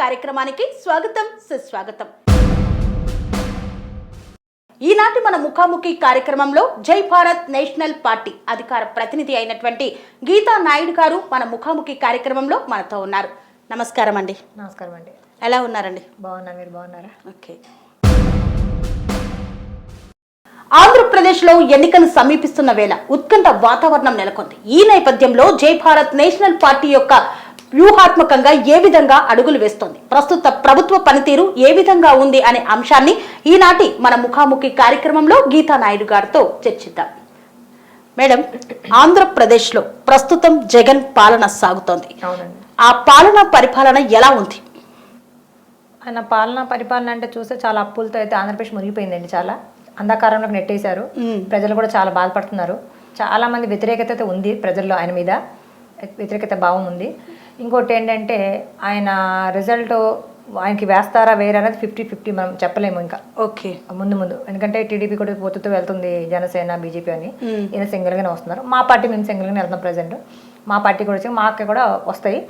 కార్యక్రమానికి స్వాగతం సుస్వాగతం. ఈనాటి మన ముఖాముఖి కార్యక్రమంలో జై భారత్ నేషనల్ పార్టీ అధికార ప్రతినిధి అయినటువంటి గీతా నాయుడు గారు మన ముఖాముఖి కార్యక్రమంలో మనతో ఉన్నారు. నమస్కారం అండి. నమస్కారం అండి. ఎలా ఉన్నారండి? బాగున్నా మీరు బాగున్నారా? ఓకే. ఆంధ్రప్రదేశ్లో ఎన్నికలు సమీపిస్తున్న వేళ ఉత్కంఠ వాతావరణం నెలకొంది. ఈ నేపథ్యంలో జై భారత్ నేషనల్ పార్టీ యొక్క వ్యూహాత్మకంగా ఏ విధంగా అడుగులు వేస్తోంది? ప్రస్తుత ప్రభుత్వ పనితీరు ఏ విధంగా ఉంది అనే అంశాన్ని ఈనాటి మన ముఖాముఖి కార్యక్రమంలో గీతా నాయుడు గారితో చర్చిద్దాం. మేడం ఆంధ్రప్రదేశ్లో ప్రస్తుతం జగన్ పాలన సాగుతోంది. అవునండి. ఆ పాలన పరిపాలన ఎలా ఉంది? ఆయన పాలన పరిపాలన అంటే చూస్తే చాలా అప్పులతో అయితే ఆంధ్రప్రదేశ్ మునిగిపోయిందండి చాలా. అంధకారంలోకి నెట్టేశారు. ప్రజలు కూడా చాలా బాధపడుతున్నారు. చాలా మంది వ్యతిరేకత అయితే ఉంది ప్రజల్లో ఆయన మీద. వ్యతిరేకత భావం ఉంది. ఇంకోటి ఏంటంటే ఆయన రిజల్ట్ ఆయనకి వేస్తారా వేరే అనేది ఫిఫ్టీ ఫిఫ్టీ మనం చెప్పలేము ఇంకా. ఓకే. ముందు ముందు. ఎందుకంటే టీడీపీ కూడా పోతుతూ వెళ్తుంది జనసేన బీజేపీ అని. ఈయన సింగిల్గానే వస్తున్నారు. మా పార్టీ మేము సింగిల్గానే వెళ్తున్నాం ప్రజెంట్ మా పార్టీ కూడా వచ్చి మాకు కూడా వస్తాయి.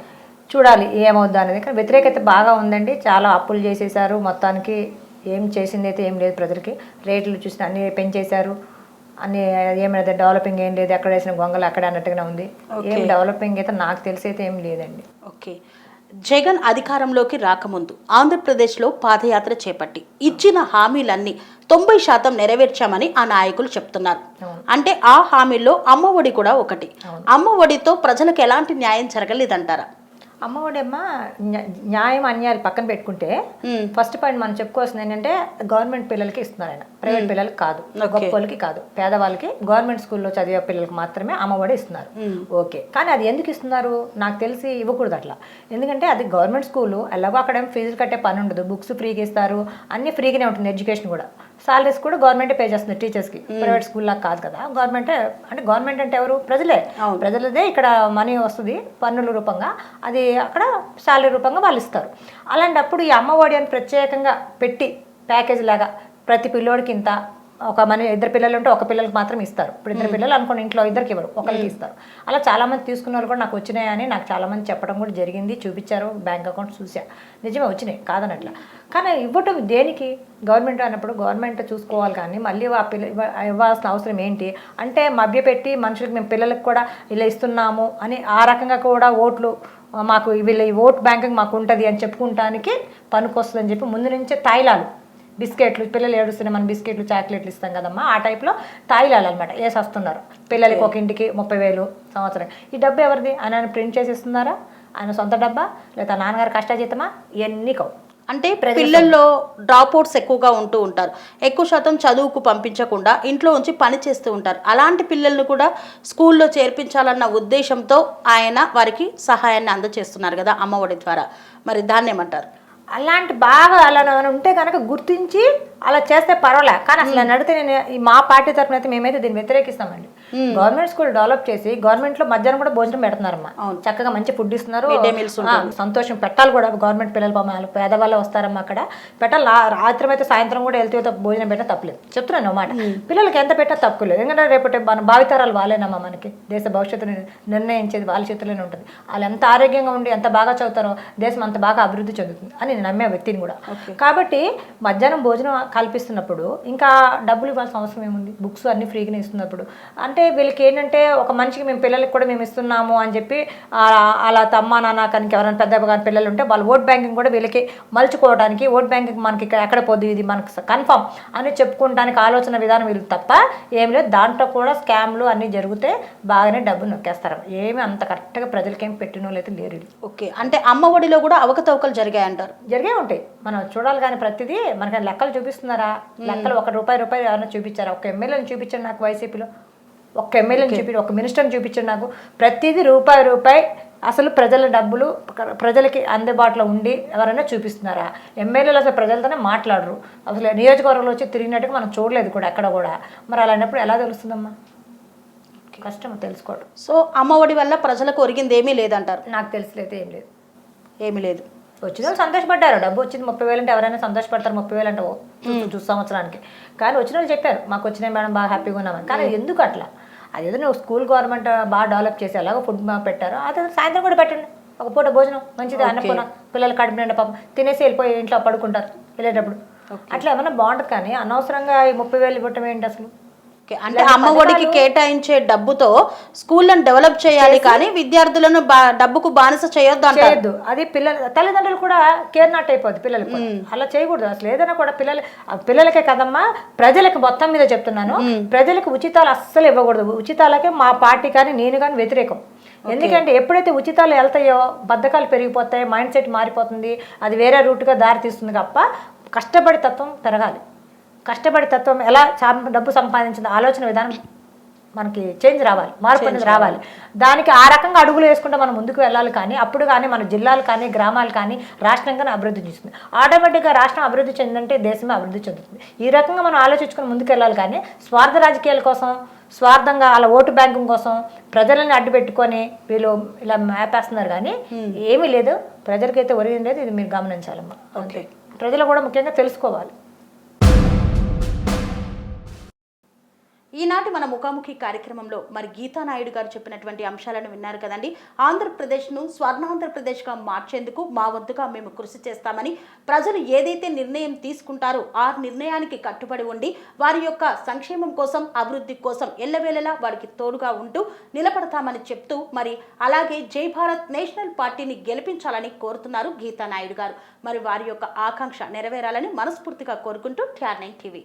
చూడాలి ఏమవుద్దా అనేది. కానీ వ్యతిరేకత బాగా ఉందండి. చాలా అప్పులు చేసేసారు మొత్తానికి ఏం చేసింది అయితే ఏం లేదు ప్రజలకి. రేట్లు చూసిన అన్ని పెంచేశారు. అన్ని ఏమైనా డెవలపింగ్ ఏం లేదు ఎక్కడ వేసిన గొంగలు అక్కడ అన్నట్టుగానే ఉంది. ఏం డెవలపింగ్ అయితే నాకు తెలిసి అయితే ఏం లేదండి. ఓకే జగన్ అధికారంలోకి రాకముందు ఆంధ్రప్రదేశ్లో పాదయాత్ర చేపట్టి ఇచ్చిన హామీలన్నీ తొంభై శాతం నెరవేర్చామని ఆ నాయకులు చెప్తున్నారు. అంటే ఆ హామీల్లో అమ్మఒడి కూడా ఒకటి. అమ్మఒడితో ప్రజలకు ఎలాంటి న్యాయం జరగలేదంటారా? అమ్మఒడేమ్మా న్యా- న్యాయం అన్యాయాలు పక్కన పెట్టుకుంటే. ఫస్ట్ పాయింట్ మనం చెప్పుకోవాల్సింది ఏంటంటే గవర్నమెంట్ పిల్లలకి ఇస్తున్నారు ఆయన ప్రైవేట్ పిల్లలకి కాదు. గొప్ప వాళ్ళకి కాదు. పేదవాళ్ళకి గవర్నమెంట్ స్కూల్లో చదివే పిల్లలకి మాత్రమే అమ్మఒడి ఇస్తున్నారు. ఓకే. కానీ అది ఎందుకు ఇస్తున్నారు? నాకు తెలిసి ఇవ్వకూడదు అట్లా. ఎందుకంటే అది గవర్నమెంట్ స్కూలు ఎలాగో అక్కడ ఏం ఫీజులు కట్టే పని ఉండదు. బుక్స్ ఫ్రీగా ఇస్తారు. అన్ని ఫ్రీగానే ఉంటుంది. ఎడ్యుకేషన్ కూడా. సాలరీస్ కూడా గవర్నమెంటే పే చేస్తుంది టీచర్స్కి ప్రైవేట్ స్కూల్ లాగా కాదు కదా. గవర్నమెంటే అంటే గవర్నమెంట్ అంటే ఎవరు? ప్రజలే. ప్రజలదే ఇక్కడ మనీ వస్తుంది పన్నుల రూపంగా. అది అక్కడ శాలరీ రూపంగా వాళ్ళు ఇస్తారు. అలాంటప్పుడు ఈ అమ్మఒడి అని ప్రత్యేకంగా పెట్టి ప్యాకేజ్ లాగా ప్రతి పిల్లోడికి ఇంత ఒక మన ఇద్దరు పిల్లలు ఉంటే ఒక పిల్లలకి మాత్రం ఇస్తారు. ఇప్పుడు ఇద్దరు పిల్లలు అనుకోండి ఇంట్లో ఇద్దరికి ఇవ్వరు ఒకరికి ఇస్తారు. అలా చాలా మంది తీసుకున్న వాళ్ళు కూడా నాకు వచ్చినాయని నాకు చాలా మంది చెప్పడం కూడా జరిగింది చూపించారు బ్యాంక్ అకౌంట్ చూసా నిజమే వచ్చినాయి కాదనట్లా. కానీ ఇవ్వటం దేనికి? గవర్నమెంట్ అన్నప్పుడు గవర్నమెంట్ చూసుకోవాలి కానీ మళ్ళీ ఆ పిల్ల ఇవ్వ- ఇవ్వాల్సిన అవసరం ఏంటి? అంటే మభ్యపెట్టి మనుషులకు మేము పిల్లలకు కూడా ఇలా ఇస్తున్నాము అని ఆ రకంగా కూడా ఓట్లు మాకు వీళ్ళ ఈ ఓట్ బ్యాంకింగ్ మాకు ఉంటుంది అని చెప్పుకుంటానికి పనికొస్తుందని చెప్పి ముందు నుంచే తాయిలాలు. బిస్కెట్లు పిల్లలు ఏడుస్తున్న మనం బిస్కెట్లు చాక్లెట్లు ఇస్తాం కదమ్మా. ఆ టైప్లో తాయిలాలు అనమాట వేసి వస్తున్నారు పిల్లలకి ఒక ఇంటికి ముప్పై వేలు సంవత్సరం. ఈ డబ్బు ఎవరిది? ఆయన ప్రింట్ చేసి ఇస్తున్నారా ఆయన సొంత డబ్బా? లేదా నాన్నగారు కష్టాజీతమా ఇవన్నీ కవు. అంటే పిల్లల్లో డ్రాప్ అవుట్స్ ఎక్కువగా ఉంటూ ఉంటారు. ఎక్కువ శాతం చదువుకు పంపించకుండా ఇంట్లో ఉంచి పని చేస్తూ ఉంటారు. అలాంటి పిల్లల్ని కూడా స్కూల్లో చేర్పించాలన్న ఉద్దేశంతో ఆయన వారికి సహాయాన్ని అందజేస్తున్నారు కదా అమ్మఒడి ద్వారా. మరి దాన్ని ఏమంటారు? అలాంటి బాగా అలా ఉంటే కనుక గుర్తించి అలా చేస్తే పర్వాలే. కానీ అసలు అడిగితే నేను మా పార్టీ తరఫున అయితే మేమైతే దీన్ని వ్యతిరేకిస్తామండి. గవర్నమెంట్ స్కూల్ డెవలప్ చేసి గవర్నమెంట్లో మధ్యాహ్నం కూడా భోజనం పెడుతున్నారమ్మా. చక్కగా మంచి ఫుడ్ ఇస్తున్నారు. సంతోషం. పెట్టాలి కూడా గవర్నమెంట్ పిల్లలు వాళ్ళు పేదవాళ్ళు వస్తారమ్మా అక్కడ. పెట్టాలి. రాత్రి అయితే సాయంత్రం కూడా వెళ్తే అయితే భోజనం పెట్టా తప్పలేదు. చెప్తున్నాను అన్నమాట. పిల్లలకి ఎంత పెట్టా తప్పులేదు. ఎందుకంటే రేపటి మన భావితరాలు వాళ్ళేనమ్మా మనకి. దేశ భవిష్యత్తుని నిర్ణయించేది వాళ్ళ చేతుల్లోనే ఉంటుంది. వాళ్ళు ఎంత ఆరోగ్యంగా ఉండి ఎంత బాగా చదువుతారో దేశం అంత బాగా అభివృద్ధి చెందుతుంది అని నేను నమ్మే వ్యక్తిని కూడా. కాబట్టి మధ్యాహ్నం భోజనం కల్పిస్తున్నప్పుడు ఇంకా డబ్బులు ఇవ్వాల్సిన అవసరం ఏముంది? బుక్స్ అన్ని ఫ్రీగానే ఇస్తున్నప్పుడు. అంటే వీళ్ళకి ఏంటంటే ఒక మనిషికి మేము పిల్లలకి కూడా మేము ఇస్తున్నాము అని చెప్పి అలా తమ్మ నాన్న కానీ ఎవరైనా పెద్ద కానీ పిల్లలు ఉంటే వాళ్ళు ఓట్ బ్యాంకింగ్ కూడా వీళ్ళకి మలుచుకోవడానికి ఓట్ బ్యాంకింగ్ మనకి ఇక్కడ ఎక్కడ పోద్ది? ఇది మనకు కన్ఫర్మ్ అని చెప్పుకోవడానికి ఆలోచన విధానం వీళ్ళు తప్ప ఏం లేదు. దాంట్లో కూడా స్కామ్లు అన్నీ జరిగితే బాగానే డబ్బు నొక్కేస్తారు. ఏమి అంత కరెక్ట్గా ప్రజలకి పెట్టిన వాళ్ళు. అయితే లేరు. ఓకే. అంటే అమ్మఒడిలో కూడా అవకతవకలు జరిగాయంటారు? జరిగే ఉంటాయి. మనం చూడాలి కానీ ప్రతిదీ మనకి లెక్కలు చూపిస్తున్నారా? లెక్కలు ఒక రూపాయి రూపాయి ఎవరైనా చూపించారా? ఒక ఎమ్మెల్యేని చూపించండి నాకు వైసీపీలో. ఒక్క ఎమ్మెల్యేని చూపి ఒక మినిస్టర్ని చూపించండి నాకు. ప్రతిదీ రూపాయి రూపాయి అసలు ప్రజల డబ్బులు ప్ర- ప్రజలకి అందుబాటులో ఉండి ఎవరైనా చూపిస్తున్నారా? ఎమ్మెల్యేలు అసలు ప్రజలతోనే మాట్లాడరు. అసలు నియోజకవర్గంలో వచ్చి తిరిగినట్టుగా మనం చూడలేదు కూడా ఎక్కడ కూడా. మరి అలాంటప్పుడు ఎలా తెలుస్తుందమ్మా? కష్టం తెలుసుకోవడం. సో అమ్మఒడి వల్ల ప్రజలకు ఒరిగింది ఏమీ లేదంటారు? నాకు తెలిసినైతే ఏం లేదు. ఏమీ లేదు. వచ్చిన వాళ్ళు సంతోషపడ్డారు. డబ్బు వచ్చింది ముప్పై వేలు అంటే ఎవరైనా సంతోషపడతారు ముప్పై వేలు అంటే ఓ చూ- చూ సంవత్సరానికి. కానీ వచ్చిన వాళ్ళు చెప్పారు మాకు వచ్చినాయి మేడం బాగా హ్యాపీగా ఉన్నామని కానీ ఎందుకు అట్లా? అదేదో నువ్వు స్కూల్ గవర్నమెంట్ బాగా డెవలప్ చేసి ఎలాగో ఫుడ్ పెట్టారు. అదే సాయంత్రం కూడా పెట్టండి. ఒక పూట భోజనం మంచిది అన్నపూర్ణ పిల్లలు కడుపు నిండా పాపం. తినేసి వెళ్ళిపోయి ఇంట్లో పడుకుంటారు వెళ్ళేటప్పుడు. అట్లా ఏమైనా బాగుంటుంది కానీ అనవసరంగా ఈ ముప్పై వేలు ఇవ్వటం ఏంటి అసలు? అంటే అమ్మ ఒడికి కేటాయించే డబ్బుతో స్కూళ్ళను డెవలప్ చేయాలి కానీ విద్యార్థులను డబ్బుకు బానిస చేయొద్దు అంటారు. చేయొద్దు. అది పిల్లలు తల్లిదండ్రులు కూడా కేర్ నాట్ అయిపోద్ది పిల్లలకు. అలా చేయకూడదు. అసలు ఏదైనా కూడా పిల్లలు పిల్లలకే కదమ్మా ప్రజలకు మొత్తం మీద చెప్తున్నాను. ప్రజలకు ఉచితాలు అస్సలు ఇవ్వకూడదు. ఉచితాలకే మా పార్టీ కానీ నేను కానీ వ్యతిరేకం. ఎందుకంటే ఎప్పుడైతే ఉచితాలు వెళ్తాయో బద్ధకాలు పెరిగిపోతాయి మైండ్ సెట్ మారిపోతుంది అది వేరే రూట్గా దారి తీస్తుంది తప్ప కష్టపడి తత్వం పెరగాలి. కష్టపడి తత్వం ఎలా డబ్బు సంపాదించిన ఆలోచన విధానం మనకి చేంజ్ రావాలి మార్పు అనేది రావాలి. దానికి ఆ రకంగా అడుగులు వేసుకుంటే మనం ముందుకు వెళ్ళాలి కానీ అప్పుడు కానీ మన జిల్లాలు కానీ గ్రామాలు కానీ రాష్ట్రం కానీ అభివృద్ధి చెందుతుంది. ఆటోమేటిక్గా రాష్ట్రం అభివృద్ధి చెందంటే దేశమే అభివృద్ధి చెందుతుంది. ఈ రకంగా మనం ఆలోచించుకొని ముందుకు వెళ్ళాలి కానీ స్వార్థ రాజకీయాల కోసం స్వార్థంగా అలా ఓటు బ్యాంకింగ్ కోసం ప్రజలని అడ్డు పెట్టుకొని వీళ్ళు ఇలా మేపేస్తున్నారు కానీ ఏమీ లేదు. ప్రజలకైతే ఒరిగింది లేదు. ఇది మీరు గమనించాలమ్మా ఓకే. ప్రజలు కూడా ముఖ్యంగా తెలుసుకోవాలి. ఈనాటి మన ముఖాముఖి కార్యక్రమంలో మరి గీతా నాయుడు గారు చెప్పినటువంటి అంశాలను విన్నారు కదండి. ఆంధ్రప్రదేశ్ను స్వర్ణాంధ్రప్రదేశ్గా మార్చేందుకు మా వంతుగా మేము కృషి చేస్తామని ప్రజలు ఏదైతే నిర్ణయం తీసుకుంటారో ఆ నిర్ణయానికి కట్టుబడి ఉండి వారి యొక్క సంక్షేమం కోసం అభివృద్ధి కోసం ఎల్లవేళలా వారికి తోడుగా ఉంటూ నిలబడతామని చెప్తూ మరి అలాగే జై భారత్ నేషనల్ పార్టీని గెలిపించాలని కోరుతున్నారు గీతా నాయుడు గారు. మరి వారి యొక్క ఆకాంక్ష నెరవేరాలని మనస్ఫూర్తిగా కోరుకుంటూ ట్యార్నైన్ nine TV.